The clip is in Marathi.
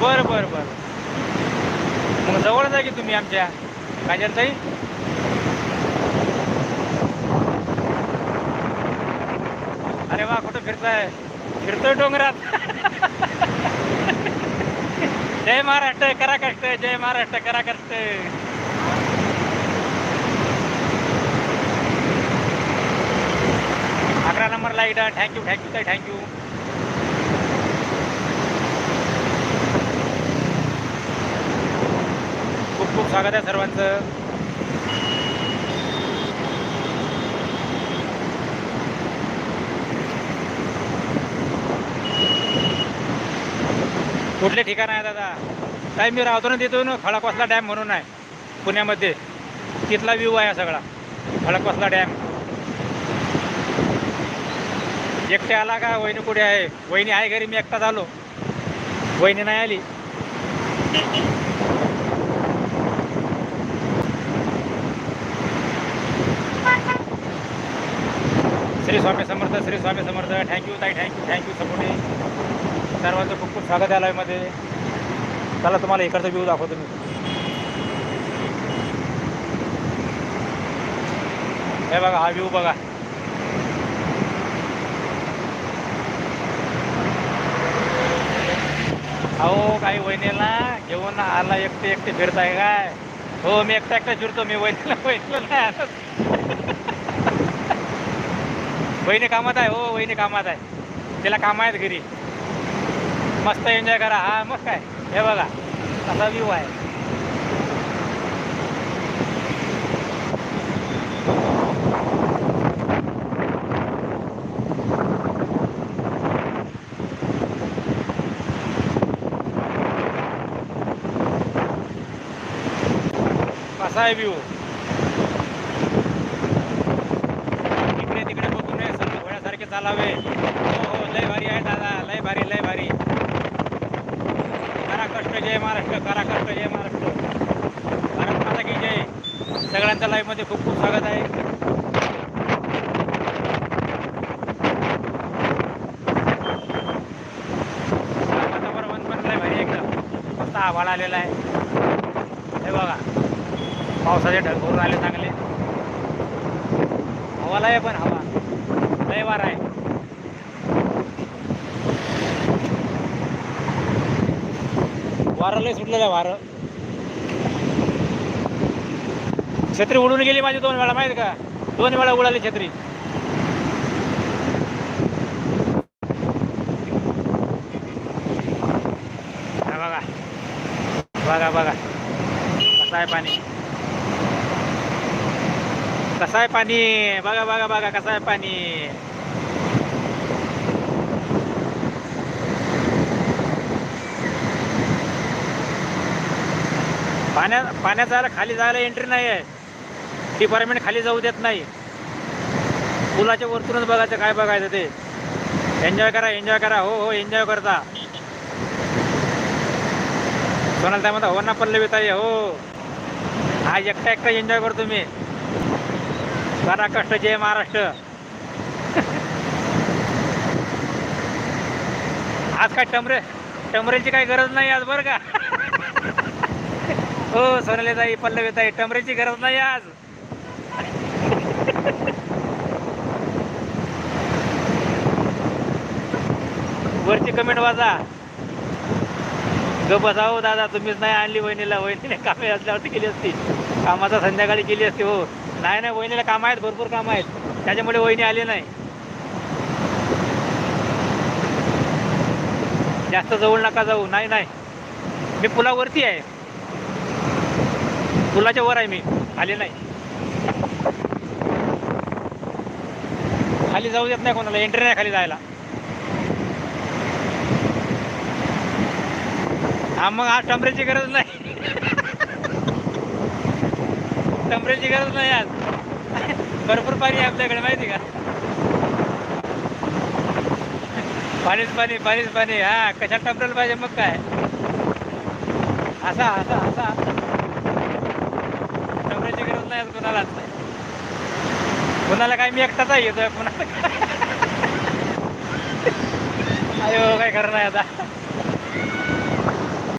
बरं बरं बरं. मग जवळच आहे की तुम्ही आमच्या? काजरताई अरे वा कुठं फिरताय? फिरतोय डोंगरात. जय महाराष्ट्र करा कष्ट जय महाराष्ट्र करा कष्ट. अकरा number light thank you thank you ताई थँक्यू स्वागत आहे सर्वांचं. कुठले ठिकाण आहे दादा? काय मी राहतो ना तिथून. ना खळकवासला डॅम म्हणून आहे. पुण्यामध्ये. तिथला व्ह्यू आहे सगळा. खळकवासला डॅम. एकटे आला का? वहिनी कुठे आहे? वहिनी आहे घरी. मी एकटाच आलो. वहिनी नाही आली. स्वामी समर्थ श्री स्वामी समर्थ. थँक्यू ताई थँक्यू थँक्यू सपोर्टे सर्वांचं खूप खूप स्वागत आहे मध्ये चला तुम्हाला इकडचा व्ह्यू दाखवतो मी. हे बघा हा व्ह्यू बघा. अहो काही वहिनीला घेऊन आला एकटे एकटे फिरताय काय? हो मी एकटा एकटा फिरतो मी वहिनीला वहिनीला नाही आणत. वहिनी कामात आहे हो वहिनी कामात आहे. तिला काम आहेत घरी. मस्त एन्जॉय करा. हा मग काय? हे बघा असा व्ह्यू आहे. कसा आहे व्ह्यू घोड्यासारखे हो हो लय भारी आहे दादा लय भारी लय भारी. करा कष्ट जय महाराष्ट्र करा कष्ट जय महाराष्ट्र. भारत माता की जय. सगळ्यांच्या लाईफमध्ये खूप खूप स्वागत आहे. वातावरण पण भारी आहे मस्त आभाळ आलेला आहे. हे बघा पावसाचे ढग भरून आले चांगले. हवाला आहे पण हवा. लय वार आहे वारं लय सुटलेलं आहे वारं. छत्री उडून गेली माझी दोन वेळा माहिती का? दोन वेळा उडाली छत्री. बघा. बघा बघा. कसं आहे पाणी? कसं आहे पाणी? बघा बघा बघा कसं आहे पाणी? पाण्या पाण्यात जायला खाली जायला एंट्री नाही आहे. डिपार्टमेंट खाली जाऊ देत नाही. पुलाच्या वरतूनच बघायचं काय बघायचं ते. एन्जॉय करा एन्जॉय करा. हो हो एन्जॉय करता. सोनाल त्या म्हणता हो ना पल्लवी ताई हो. आज एकटा एकटा एन्जॉय करतो मी. बरा कष्ट जय महाराष्ट्र. आज काय टमरे टमरेची काही गरज नाही आज बरं का? हो सोनाली ताई पल्लवी ताई टमरेची गरज नाही आज. वरची कमेंट वाजा ग बसाव दादा तुम्हीच नाही आणली वहिनीला. वहिनीने कामे असल्यावरती केली असती. कामाचा संध्याकाळी केली असती हो. नाही नाही वहिनीला काम आहेत भरपूर काम आहेत. त्याच्यामुळे वहिनी आली नाही. जास्त जवळ नका जाऊ. नाही नाही. मी पुलावरती आहे. पुलाच्या वर आहे मी. आले नाही. खाली जाऊ देत नाही कोणाला. एंट्री नाही खाली जायला. हा मग आज टमरेची गरज नाही. टमरेची गरज नाही आज. भरपूर पाणी आहे आपल्याकडे माहिती का? पाणीच पाणी पाणीच पाणी. हा कशात टमरेल पाहिजे मग काय? असा असा असा. नाही आज कोणालाच कोणाला काय मी एकटाच आहे येतोय कोणाला काय? अयो काय करणार नाही आता.